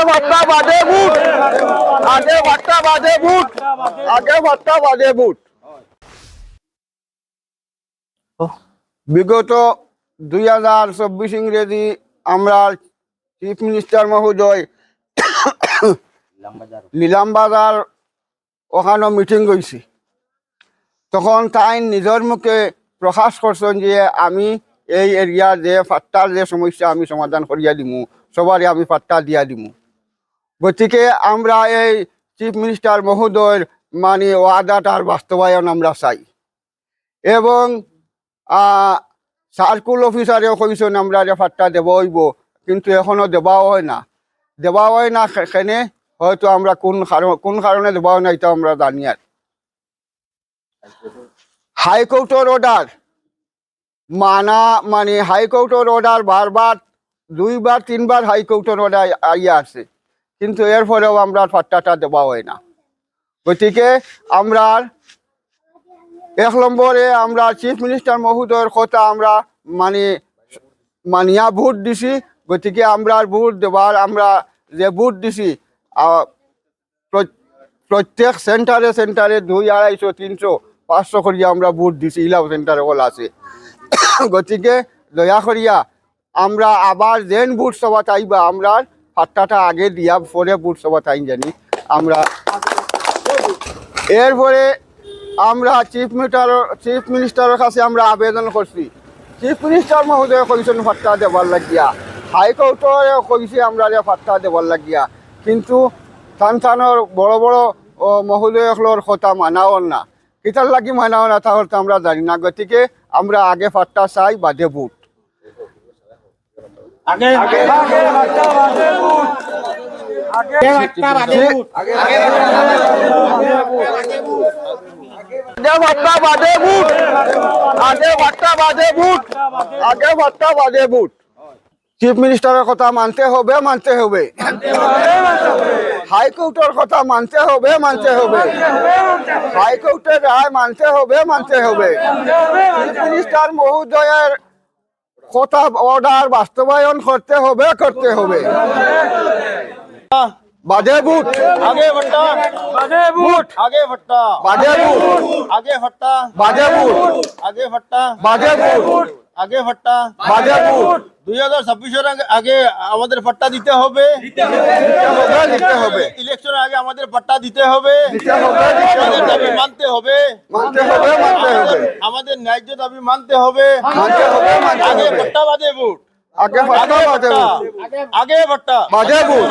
আগে বাদে বুট। আগে বাদে বুট। আগে বাদে বুট। বিগত দুই হাজার চব্বিশ ইংরেজি আমরা চিফ মিনিস্টার মহোদয় নিলাম বাজার ওখানে মিটিং হয়েছে তখন তাই নিজের মুখে প্রকাশ করছেন যে আমি এই এরিয়ার যে ফাট্টার যে সমস্যা আমি সমাধান করিয়া দিমু, সবারই আমি ফাট্টা দিয়া দিমু। গতিকে আমরা এই চিফ মিনিস্টার মহোদয়ের মানে ওয়াদাটার বাস্তবায়ন আমরা চাই। এবং সার্কুল অফিসারেও কইছেন আমরা যে ফাট্টা দেব হইব কিন্তু এখনও দেওয়াও হয় না। দেওয়া হয় না সেখানে হয়তো আমরা কোন কারণ, কোন কারণে হয় না এটা আমরা জানি আর। হাইকোর্টের অর্ডার, মানা মানে হাইকোর্টের অর্ডার বারবার, দুইবার, তিনবার হাইকোর্টের অর্ডার আইয়া আছে। কিন্তু এর ফলেও আমরা ফাট্টাটা দেওয়া হয় না। গতিকে আমরা এক নম্বরে আমরা চিফ মিনিস্টার মহোদয়ের কথা আমরা মানে মানিয়া ভোট দিছি। গতিকে আমরা ভোট দেওয়ার আমরা যে ভোট দিছি প্রত্যেক সেন্টারে সেন্টারে দুই আড়াইশো, তিনশো, পাঁচশো করিয়া আমরা ভোট দিছি, ইলাও সেন্টারে হল আছে। গতিকে দয়া করিয়া আমরা আবার যেন ভোট সভা চাইবা, আমরা ফাট্টাটা আগে দিয়া পরে ভোট সভা চাই জানি। আমরা এরপরে আমরা চিফ মিনিস্টার চিফ মিনিস্টারের কাছে আমরা আবেদন করছি। চিফ মিনিস্টার মহোদয় কইছেন ফাট্টা দেবার লাগিয়া। হাইকোর্টে কইছে আমরা যে ফাট্টা দেবার লাগিয়া। কিন্তু থান থানোর বড় বড়, ও কথা মানাও না। কিতার লাগি মানাও না তাহলে তো আমরা জানি না। গতিকে আমরা আগে ফাট্টা চাই বাদে বুট আগে আগে আগে বাচ্চা বাদে বুট আগে বাচ্চা বাদে বুট আগে ভট্টা বাদে বুট আগে ভট্টা বাদে বুট আগে ভট্টা বাদে বুট চিফ মিনিস্টারের কথা মানতে হবে মানতে হবে হাইকোর্টের কথা মানতে হবে মানতে হবে হাইকোর্টের রায় মানতে হবে মানতে হবে চিফ মিনিস্টার মহোদয়ের কথা অর্ডার বাস্তবায়ন করতে হবে করতে হবে। বাদে বুট আগে ভট্টা। বাদে বুট আগে ভট্টা। বাদে বুট আগে ভট্টা। বাদে বুট আগে ভট্টা। বাদে বুট আগে ভট্টা বাদে বুট দুই হাজার ছাব্বিশের আগে আমাদের পাট্টা দিতে হবে দিতে হবে দিতে হবে ইলেকশনের আগে আমাদের পাট্টা দিতে হবে দিতে হবে দিতে আমাদের দাবি হবে মানতে হবে মানতে হবে মানতে হবে আমাদের ন্যায্য দাবি মানতে হবে মানতে হবে মানতে আগে হবে ভট্টা বাদে বুট আগে ফাটা বাদে বুট আগে ভট্টা বাদে বুট